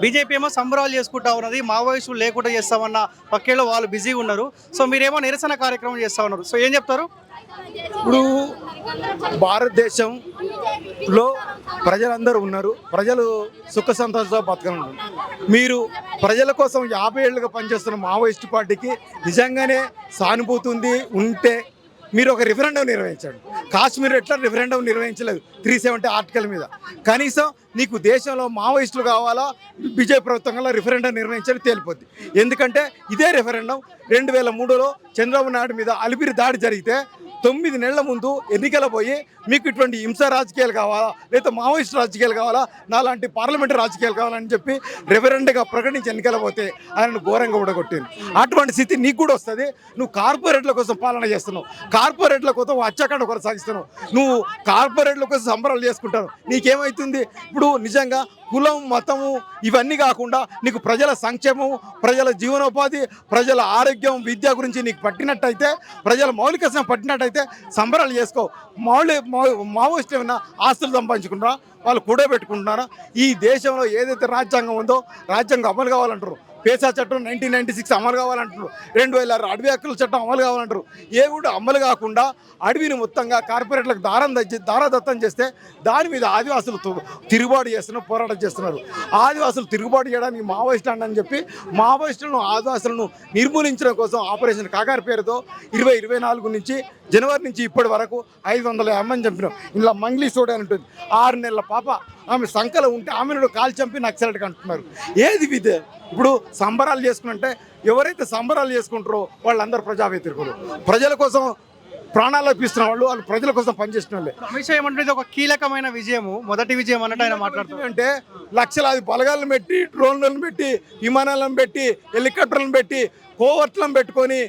BJP ఏమో సంబరాలు చేసుకుంటా ఉన్నది మావోయిస్టులు లేకుండా చేస్తామన్న పక్కేలో వాళ్ళు బిజీగా ఉన్నారు. సో మీరేమో నిరసన కార్యక్రమం చేస్తా ఉన్నారు. సో ఏం చెప్తారు? ఇప్పుడు భారతదేశంలో ప్రజలందరూ ఉన్నారు. ప్రజలు సుఖ సంతోషంతో బతకనున్నారు. మీరు ప్రజల కోసం యాభై ఏళ్ళుగా పనిచేస్తున్న మావోయిస్ట్ పార్టీకి నిజంగానే సానుభూతి ఉంది ఉంటే మీరు ఒక రిఫరెండం నిర్వహించండి. కాశ్మీర్ ఎట్లా రిఫరెండం నిర్వహించలేదు. త్రీ సెవెంటీ ఆర్టికల్ మీద. కనీసం నీకు దేశంలో మావోయిస్టులు కావాలా బీజేపీ ప్రభుత్వంలో రిఫరెండం నిర్వహించడం తేలిపోద్ది. ఎందుకంటే ఇదే రిఫరెండం రెండు వేల మూడులో చంద్రబాబు నాయుడు మీద అలిపిరి దాడి జరిగితే తొమ్మిది నెలల ముందు ఎన్నికల పోయి మీకు ఇటువంటి హింస రాజకీయాలు కావాలా? లేదా మావోయిస్ట్ రాజకీయాలు కావాలా? నాలాంటి పార్లమెంటరీ రాజకీయాలు కావాలని చెప్పి రెఫరెండ్గా ప్రకటించి ఎన్నికల పోతే ఆయనను ఘోరంగా ఊడగొట్టింది. అటువంటి స్థితి నీకు కూడా వస్తుంది. నువ్వు కార్పొరేట్ల కోసం పాలన చేస్తున్నావు. కార్పొరేట్ల కోసం వచ్చాకండ కొనసాగిస్తున్నావు. నువ్వు కార్పొరేట్ల కోసం సంబరాలు చేసుకుంటావు నీకేమవుతుంది ఇప్పుడు నిజంగా కులం మతము ఇవన్నీ కాకుండా నీకు ప్రజల సంక్షేమం ప్రజల జీవనోపాధి ప్రజల ఆరోగ్యం విద్య గురించి నీకు పట్టినట్టయితే ప్రజల మౌలిక పట్టినట్టయితే సంబరాలు చేసుకో. మౌలి మా- మావోయిస్ట్ ఏమైనా ఆస్తులు సంపాదించుకుంటారా వాళ్ళు కూడబెట్టుకుంటున్నారా? ఈ దేశంలో ఏదైతే రాజ్యాంగం ఉందో రాజ్యాంగం అమలు కావాలంటారు. పేసా చట్టం నైన్టీన్ నైన్టీ సిక్స్ అమలు కావాలంటారు. రెండు వేల ఆరు అడవి హక్కుల చట్టం అమలు కావాలంటారు. ఏ కూడా అమలు కాకుండా అడవిని మొత్తంగా కార్పొరేట్లకు దారం దచ్చి దారాదత్తం చేస్తే దాని మీద ఆదివాసులు తు- తిరుగుబాటు చేస్తున్నారు పోరాటం చేస్తున్నారు. ఆదివాసులు తిరుగుబాటు చేయడానికి మావోయిస్టులు అని చెప్పి మావోయిస్టులను ఆదివాసులను నిర్మూలించడం కోసం ఆపరేషన్ కాకారి పేరుతో ఇరవై ఇరవై నాలుగు నుంచి జనవరి నుంచి ఇప్పటి వరకు ఐదు వందల అమ్మని చంపినాం. ఇలా మంగ్లీ సోడా అని ఉంటుంది. ఆరు నెలల పాప. ఆమె సంకలో ఉంటే ఆమెను కాల్ చంపి నక్సలెట్కి అంటున్నారు. ఏది విదే ఇప్పుడు సంబరాలు చేసుకుంటే ఎవరైతే సంబరాలు చేసుకుంటారో వాళ్ళందరూ ప్రజా వ్యతిరేకులు ప్రజల కోసం ప్రాణాలు అర్పిస్తున్న వాళ్ళు వాళ్ళు ప్రజల కోసం పనిచేసిన వాళ్ళే. అమిత్ షా ఏమంటే ఒక కీలకమైన విజయము మొదటి విజయం అన్నట్టు ఆయన మాట్లాడుతున్నారు. అంటే లక్షలాది బలగాలను పెట్టి డ్రోన్లను పెట్టి విమానాలను పెట్టి హెలికాప్టర్లను పెట్టి కోవర్ట్లను పెట్టుకొని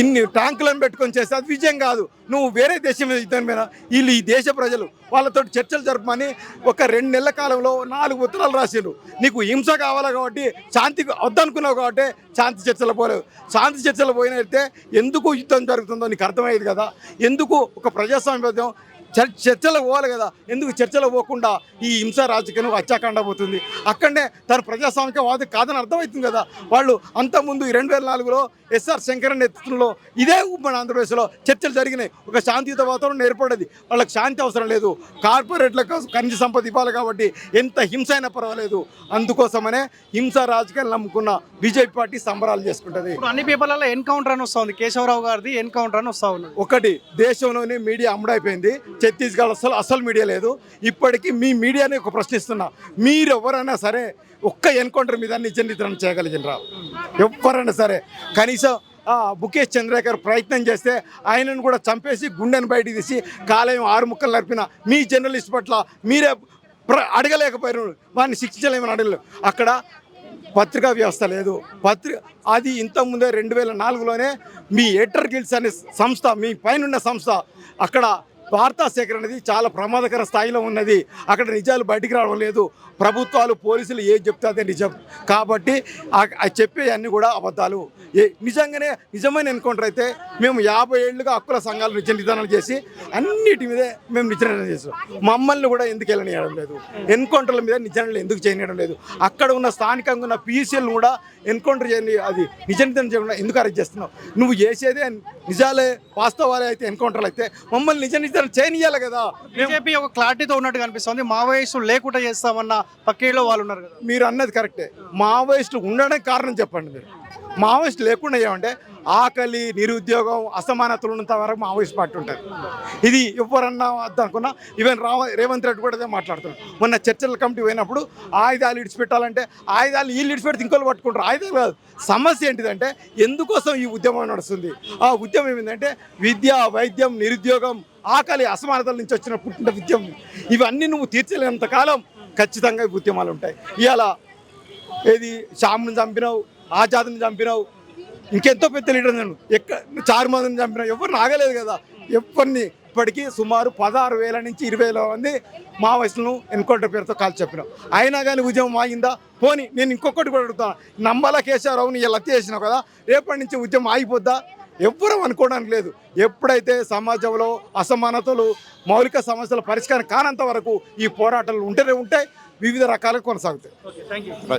ఇన్ని ట్యాంకులను పెట్టుకొని చేస్తే అది విజయం కాదు. నువ్వు వేరే దేశం మీద యుద్ధం మీద వీళ్ళు ఈ దేశ ప్రజలు వాళ్ళతో చర్చలు జరపమని ఒక రెండు నెలల కాలంలో నాలుగు ఉత్తరాలు రాసిండ్రు. నీకు హింస కావాలి కాబట్టి శాంతి వద్దనుకున్నావు కాబట్టి శాంతి చర్చలు పోలేవు శాంతి చర్చలు పోయినైతే ఎందుకు యుద్ధం జరుగుతుందో నీకు అర్థమయ్యేది కదా. ఎందుకు ఒక ప్రజాస్వామ్యం చర్చలకు పోవాలి కదా. ఎందుకు చర్చలకు పోకుండా ఈ హింస రాజకీయం హత్యాకాండ పోతుంది? అక్కడనే తన ప్రజాస్వామికవాది కాదని అర్థమవుతుంది కదా. వాళ్ళు అంతకుముందు రెండు వేల నాలుగులో ఎస్ఆర్ శంకరన్ నేతృత్వంలో ఇదే మన ఆంధ్రప్రదేశ్లో చర్చలు జరిగినాయి. ఒక శాంతియుత వాతావరణం ఏర్పడేది వాళ్ళకి శాంతి అవసరం లేదు. కార్పొరేట్లకు ఖనిజ సంపద ఇవ్వాలి కాబట్టి ఎంత హింస అయినా పర్వాలేదు. అందుకోసమనే హింస రాజకీయాలు నమ్ముకున్న బీజేపీ పార్టీ సంబరాలు చేసుకుంటుంది. అన్ని పేపర్లలో ఎన్కౌంటర్ అని వస్తుంది. కేశవరావు గారిది ఎన్కౌంటర్ అని వస్తా ఒకటి దేశంలోనే మీడియా అమ్ముడైపోయింది. ఛత్తీస్గఢ్ అసలు అసలు మీడియా లేదు. ఇప్పటికీ మీ మీడియాని ఒక ప్రశ్నిస్తున్నా మీరు ఎవరైనా సరే ఒక్క ఎన్కౌంటర్ మీద నిజ నిర్ధారణ చేయగలిగినరా? ఎవరైనా సరే. కనీసం ఆ, ముఖేష్ చంద్రేకర్ ప్రయత్నం చేస్తే ఆయనను కూడా చంపేసి గుండెను బయట తీసి కాలేయం ఆరు ముక్కలు నడిపిన మీ జర్నలిస్ట్ పట్ల మీరే ప్ర అడగలేకపోయారు వారిని శిక్షించలేమని అడగలేదు. అక్కడ పత్రికా వ్యవస్థ లేదు. పత్రిక అది ఇంతకుముందే రెండు వేల నాలుగులోనే మీ ఎటర్ గిల్స్ అనే సంస్థ మీ పైనున్న సంస్థ అక్కడ వార్తా సేకరణ అనేది చాలా ప్రమాదకర స్థాయిలో ఉన్నది. అక్కడ నిజాలు బయటికి రావడం లేదు. ప్రభుత్వాలు పోలీసులు ఏం చెప్తే అదే నిజం. కాబట్టి ఆ- చెప్పే అన్నీ కూడా అబద్ధాలు. ఏ నిజంగానే నిజమైన ఎన్కౌంటర్ అయితే మేము యాభై ఏళ్ళుగా హక్కుల సంఘాలు నిజ నిర్ధారణ చేసి అన్నిటి మీదే మేము నిజ నిర్ధారణ చేస్తాం మమ్మల్ని కూడా ఎందుకు వెళ్ళనియడం లేదు. ఎన్కౌంటర్ల మీద నిజాలు ఎందుకు చేయనియడం లేదు. అక్కడ ఉన్న స్థానికంగా ఉన్న పీసీఎల్ని కూడా ఎన్కౌంటర్ చేయని అది నిజ నిధనం చేయకుండా ఎందుకు అరెస్ట్ చేస్తున్నావు? నువ్వు చేసేదే నిజాలే వాస్తవాలే అయితే ఎన్కౌంటర్లు అయితే మమ్మల్ని నిజ నిర్ధారణ చేయనియాలి కదా. బీజేపీ ఒక క్లారిటీతో ఉన్నట్టు కనిపిస్తుంది. మావోయిస్టులు లేకుండా చేస్తామన్న పక్కేలో వాళ్ళు ఉన్నారు కదా. మీరు అన్నది కరెక్టే. మావోయిస్టులు ఉండడానికి కారణం చెప్పండి మీరు. మావోయిస్ట్ లేకుండా ఏమంటే ఆకలి నిరుద్యోగం అసమానతలు ఉన్నంత వరకు మావోయిస్ట్ పార్టీ ఉంటుంది. ఇది ఎవరన్నా వద్దనుకున్నా ఈవెన్ రావ రేవంత్ రెడ్డి కూడా అదే మాట్లాడుతున్నాడు. మొన్న చర్చల కమిటీ పోయినప్పుడు ఆయుధాలు ఇడిచిపెట్టాలంటే ఆయుధాలు వీళ్ళు ఇడిచిపెడితే ఇంకోళ్ళు పట్టుకుంటారు. ఆయుధాలు కాదు. సమస్య ఏంటిదంటే ఎందుకోసం ఈ ఉద్యమం నడుస్తుంది? ఆ ఉద్యమం ఏంటంటే విద్య వైద్యం నిరుద్యోగం ఆకలి అసమానతల నుంచి వచ్చిన పుట్టిన ఉద్యమం. ఇవన్నీ నువ్వు తీర్చలేనంత కాలం ఖచ్చితంగా ఉద్యమాలు ఉంటాయి. ఇవాళ ఏది శ్యామ్ని చంపినావు ఆజాద్ని చంపినావు. ఇంకెంతో పెద్ద లీడర్ నేను. ఎక్క చారుమందిని చంపినావు ఎవరు ఆగలేదు కదా. ఎవరిని? ఇప్పటికీ సుమారు పదహారు వేల నుంచి ఇరవై వేల మంది మావోయిస్టులను ఎన్కౌంటర్ పేరుతో కాల్ చెప్పినావు అయినా కానీ ఉద్యమం ఆగిందా? పోని నేను ఇంకొకటి కూడా అడుగుతాను నంబాల కేశవరావుని ఇలా హత్య చేసినావు కదా. రేపటి నుంచి ఉద్యమం ఆగిపోద్దా? ఎవ్వరూ అనుకోవడానికి లేదు. ఎప్పుడైతే సమాజంలో అసమానతలు మౌలిక సమస్యల పరిష్కారం కానంత వరకు ఈ పోరాటాలు ఉంటూనే ఉంటాయి. వివిధ రకాలుగా కొనసాగుతాయి. Thank you